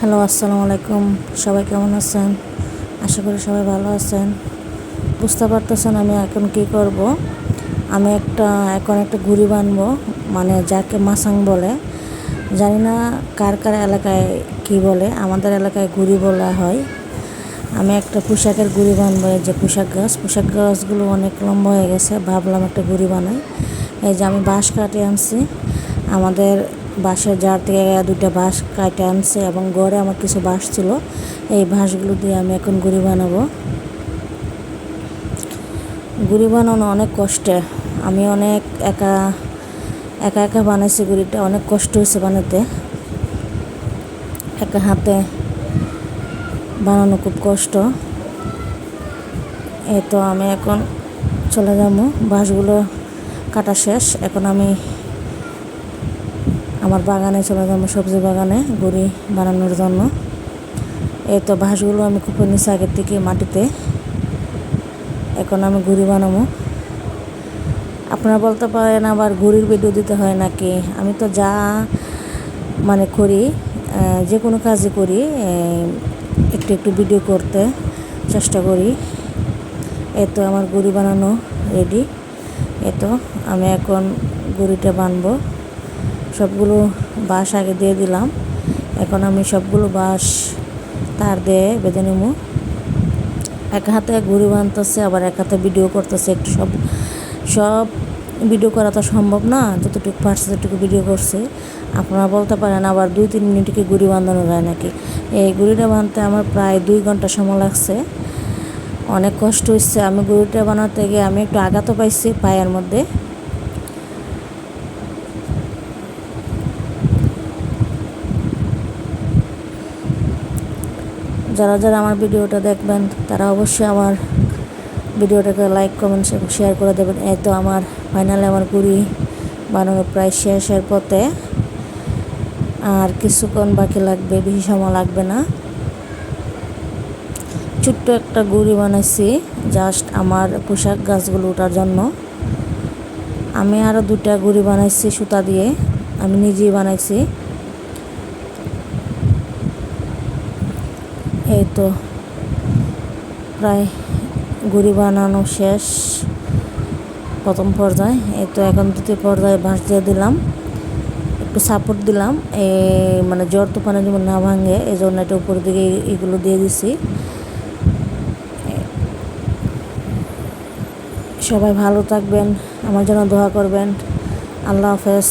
Hello, আসসালামু আলাইকুম। সবাই কেমন আছেন? আশা করি সবাই ভালো আছেন। বুঝতে পারতেছেন আমি এখন কি করব। আমি একটা, এখন একটা ঘুড়ি বানবো মানে যাকে মাসাং বলে। জানি না কার কার এলাকায় কি বলে, আমাদের এলাকায় ঘুড়ি বলা হয়। আমি একটা পোশাকের গুড়ি বানবো, এই যে পোশাক গাছ। পোশাক গাছগুলো অনেক লম্বা হয়ে গেছে, ভাবলাম একটা গুড়ি বানাই। এই যে আমি বাঁশ কাটে আনছি। আমাদের বাঁশের জার থেকে দুইটা বাঁশ কাটে আনছে এবং গড়ে আমার কিছু বাঁশ ছিল। এই বাঁশগুলো দিয়ে আমি এখন গুড়ি বানাবো। গুড়ি বানানো অনেক কষ্টে। আমি অনেক একা একা একা বানাইছি গুড়িটা, অনেক কষ্ট হয়েছে বানাতে। একা হাতে বানানো খুব কষ্ট। এই তো আমি এখন চলে যাব। বাঁশগুলো কাটা শেষ। এখন আমি আমার বাগানে চলে যাব, সবজি বাগানে, গুড়ি বানানোর জন্য। এই তো বাঁশগুলো আমি খুব নিচে আগের থেকে মাটিতে। এখন আমি গুড়ি বানাবো। আপনারা বলতে পারেন আবার ঘুড়ির ভিডিও দিতে হয় নাকি? আমি তো যা মানে করি যে কোনো কাজই করি একটু একটু ভিডিও করতে চেষ্টা করি। এ তো আমার গুড়ি বানানো রেডি এ তো আমি এখন গুড়িটা বানবো। সবগুলো বাঁশ আগে দিয়ে দিলাম। এখন আমি সবগুলো বাঁশ তার দিয়ে বেঁধে নেব। এক হাতে ঘুড়ি বানতেছে আবার এক হাতে ভিডিও করতেছে। একটু সব সব ভিডিও করা তো সম্ভব না, যতটুকু পারছে ততটুকু ভিডিও করছে। আপনারা বলতে পারেন আবার দুই তিন মিনিটকে গুড়ি বাঁধানো যায় নাকি? এই গুড়িটা বাঁধতে আমার প্রায় দুই ঘণ্টা সময় লাগছে। অনেক কষ্ট হচ্ছে। আমি গুড়িটা বানাতে গিয়ে আমি একটু আঘাতও পাইছি পায়ের মধ্যে। যারা যারা আমার ভিডিওটা দেখবেন, তারা অবশ্যই আমার ভিডিওটাকে লাইক কমেন্ট শেয়ার করে দেবেন। এই তো আমার ফাইনালে আমার গুড়ি বানানো প্রায় শেষের পথে। আর কিছুক্ষণ বাকি লাগবে, বেশি সময় লাগবে না। ছোট্ট একটা গুড়ি বানাইছি জাস্ট আমার পোশাক গাছগুলো ওঠার জন্য। আমি আরও দুটা গুড়ি বানাইছি সুতা দিয়ে, আমি নিজেই বানাইছি। এই তো প্রায় গুড়ি বানানো শেষ প্রথম পর্যায়ে। এই তো এখন দ্বিতীয় পর্যায়ে বাঁশ দিয়ে দিলাম। একটু সাপোর্ট দিলাম। এই মানে জ্বর তুফানে যেমন না ভাঙে এই জন্য এটা উপর দিকে এগুলো দিয়ে দিছি। সবাই ভালো থাকবেন, আমার জন্য দোয়া করবেন। আল্লাহ হাফেজ।